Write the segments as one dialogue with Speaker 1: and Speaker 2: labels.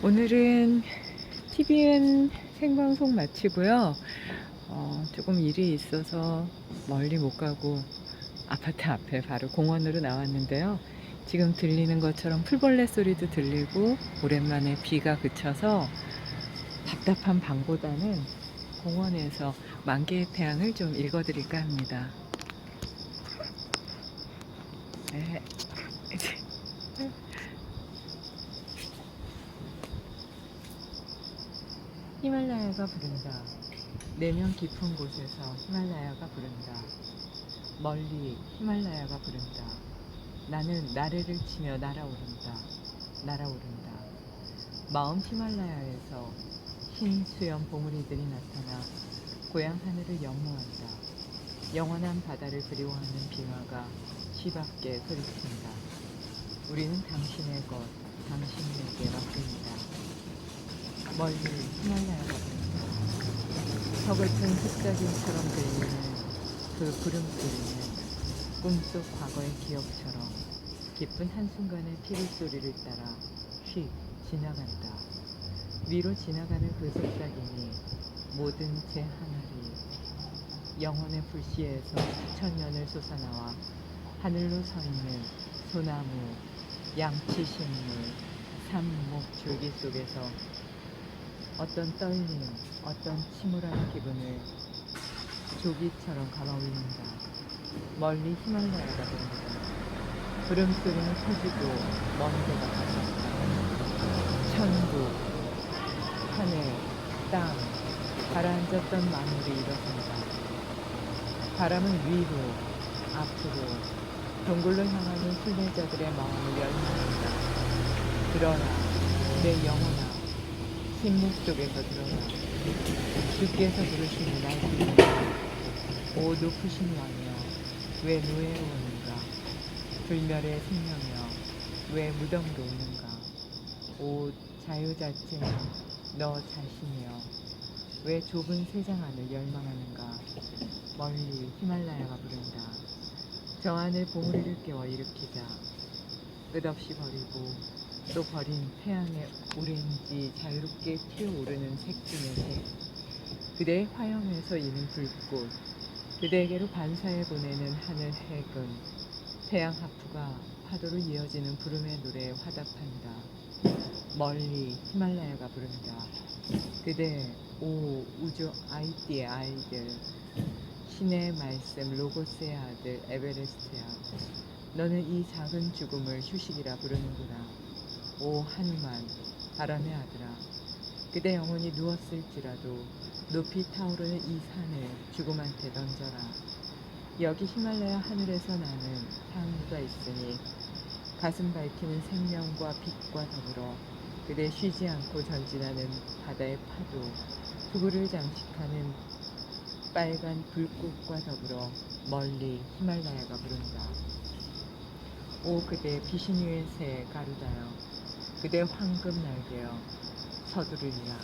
Speaker 1: 오늘은 TVN 생방송 마치고요. 어, 조금 일이 있어서 멀리 못 가고 아파트 앞에 바로 공원으로 나왔는데요. 지금 들리는 것처럼 풀벌레 소리도 들리고 오랜만에 비가 그쳐서 답답한 밤보다는 공원에서 만개의 태양을 좀 읽어드릴까 합니다. 네. 히말라야가 부른다. 내면 깊은 곳에서 히말라야가 부른다. 멀리 히말라야가 부른다. 나는 나래를 치며 날아오른다. 날아오른다. 마음 히말라야에서 흰 수염 봉우리들이 나타나 고향 하늘을 연모한다. 영원한 바다를 그리워하는 빙하가 쥐밖에 소리친다. 우리는 당신의 것, 당신에게 맡깁니다. 멀리 히말라야가 보인다. 서글픈 흑작인처럼 들리는 그 구름소리는 꿈속 과거의 기억처럼 깊은 한순간의 피리 소리를 따라 휙 지나간다. 위로 지나가는 그 속삭임이 모든 제 하늘이 영혼의 불씨에서 수천 년을 솟아나와 하늘로 서 있는 소나무, 양치식물, 산목 줄기 속에서 어떤 떨림, 어떤 침울한 기분을 조기처럼 감아올린다. 멀리 히말라야가 보인다. 구름소리는 커지고 먼 데가 가깝다. 천국, 하늘, 땅, 가라앉았던 만물이 일어선다. 바람은 위로, 앞으로, 동굴로 향하는 순례자들의 마음을 열망한다. 들어라, 내 영혼아, 흰목 속에서 들어라. 주께서 부르시니 날 부르라. 오 높으신 왕이여, 왜 노예로 오는가? 불멸의 생명이여, 왜 무덤으로 오는가? 오 자유자체는 너 자신이여, 왜 좁은 세상 안을 열망하는가? 멀리 히말라야가 부른다. 저 안을 봉우리를 깨워 일으키자. 끝없이 버리고 또 버린 태양의 오렌지 자유롭게 튀어오르는 색 중의 색. 그대의 화염에서 이는 불꽃. 그대에게로 반사해 보내는 하늘 해금. 태양 하프가 파도로 이어지는 구름의 노래에 화답한다. 멀리 히말라야가 부른다. 그대 오 우주 아이띠의 아이들 신의 말씀 로고스의 아들 에베레스트야 너는 이 작은 죽음을 휴식이라 부르는구나 오 하누만. 바람의 아들아 그대 영혼이 누웠을지라도 높이 타오르는 이 산을 죽음한테 던져라. 여기 히말라야 하늘에서 나는 향기가 있으니 가슴 밝히는 생명과 빛과 더불어 그대 쉬지 않고 전진하는 바다의 파도, 부부를 장식하는 빨간 불꽃과 더불어 멀리 히말라야가 부른다. 오 그대 비신 위의 새 가루다여, 그대 황금 날개여 서두르리라,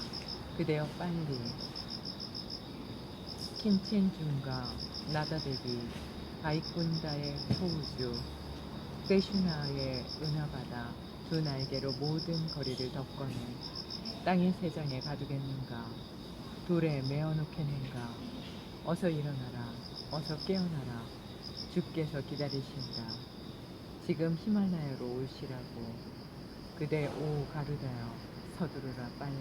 Speaker 1: 그대여 빨리. 킨첸중가 나다데비 아이꾼다의 호우주 세슈나의 은하바다 두 날개로 모든 거리를 덮거늘 땅의 세상에 가두겠는가? 돌에 메어놓겠는가? 어서 일어나라 어서 깨어나라. 주께서 기다리신다. 지금 히말라야로 오시라고 그대 오 가르다여 서두르라 빨리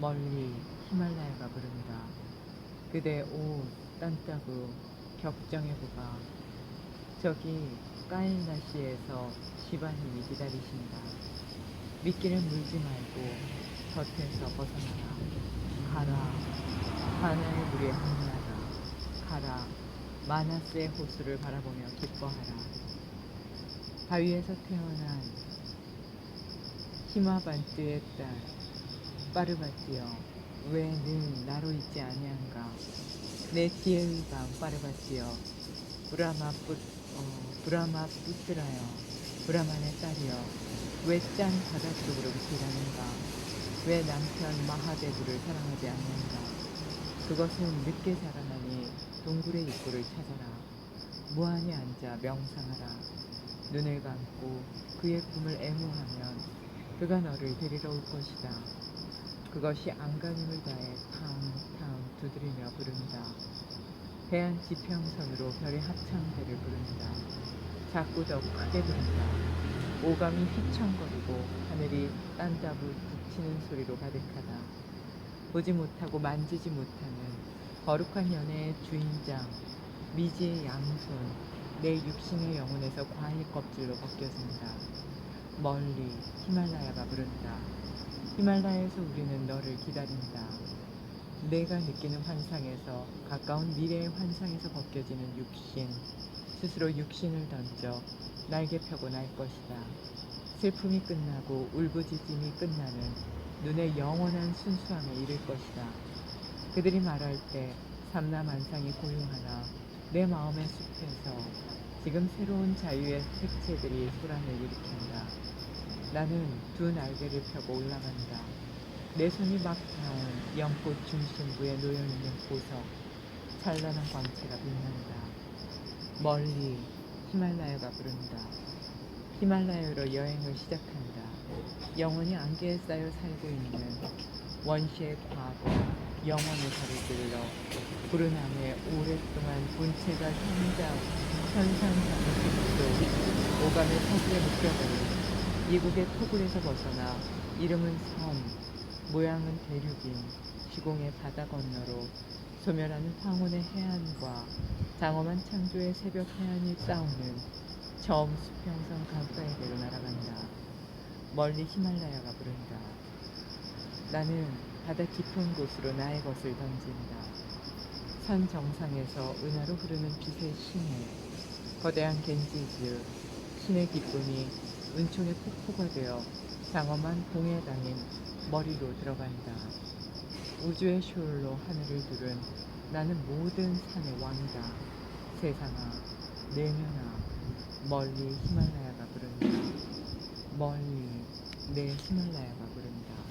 Speaker 1: 멀리 히말라야가 부른다 그대 오 딴따구 격정해보가 저기 까일나시에서 시바님이 기다리신다. 미끼를 물지 말고 겉에서 벗어나라. 가라. 하나의 물에 항나라. 가라. 마나스의 호수를 바라보며 기뻐하라. 바위에서 태어난 히마반트의 딸 빠르바티여 왜 늘 나로 있지 아니한가? 내 지혜의 방 빠르바티여. 브라마 뿌 어, 브라마 뿌스라여. 브라만의 딸이여 왜 짠 바다 쪽으로 비키라는가? 왜 남편 마하데브를 사랑하지 않는가? 그것은 늦게 자라나니 동굴의 입구를 찾아라. 무한히 앉아 명상하라. 눈을 감고 그의 꿈을 애무하면 그가 너를 데리러 올 것이다. 그것이 안간힘을 다해 탕탕 두드리며 부른다. 해안 지평선으로 별의 합창대를 부른다. 자꾸 더 크게 부른다. 오감이 휘청거리고 하늘이 딴다부 북치는 소리로 가득하다. 보지 못하고 만지지 못하는 거룩한 연애의 주인장, 미지의 양손, 내 육신의 영혼에서 과일 껍질로 벗겨진다. 멀리 히말라야가 부른다. 히말라야에서 우리는 너를 기다린다. 내가 느끼는 환상에서 가까운 미래의 환상에서 벗겨지는 육신, 스스로 육신을 던져 날개 펴고 날 것이다. 슬픔이 끝나고 울부짖음이 끝나는 눈의 영원한 순수함에 이를 것이다. 그들이 말할 때 삼라만상이 고요하나 내 마음의 숲에서 지금 새로운 자유의 색채들이 소란을 일으킨다. 나는 두 날개를 펴고 올라간다. 내 손이 막 닿은 연꽃 중심부에 놓여있는 보석, 찬란한 광채가 빛난다. 멀리 히말라야가 부른다. 히말라야로 여행을 시작한다. 영원히 안개에 쌓여 살고 있는 원시의 과거, 영원의 달을 들러 푸른 하늘에 오랫동안 본체가 현장, 현상자의 오감의 서구에 묶여버린 이국의 토굴에서 벗어나 이름은 섬, 모양은 대륙인 시공의 바다 건너로 소멸하는 황혼의 해안과 장엄한 창조의 새벽 해안이 싸우는 처음 수평선 강가에게로 날아간다. 멀리 히말라야가 부른다. 나는 바다 깊은 곳으로 나의 것을 던진다. 산 정상에서 은하로 흐르는 빛의 신에 거대한 겐지즈 신의 기쁨이 은총의 폭포가 되어 장엄한 봉에 당인 머리로 들어간다. 우주의 숄로 하늘을 두른 나는 모든 산의 왕이다. 세상아, 내면아, 멀리 히말라야가 부른다. 멀리 내 히말라야가 부른다.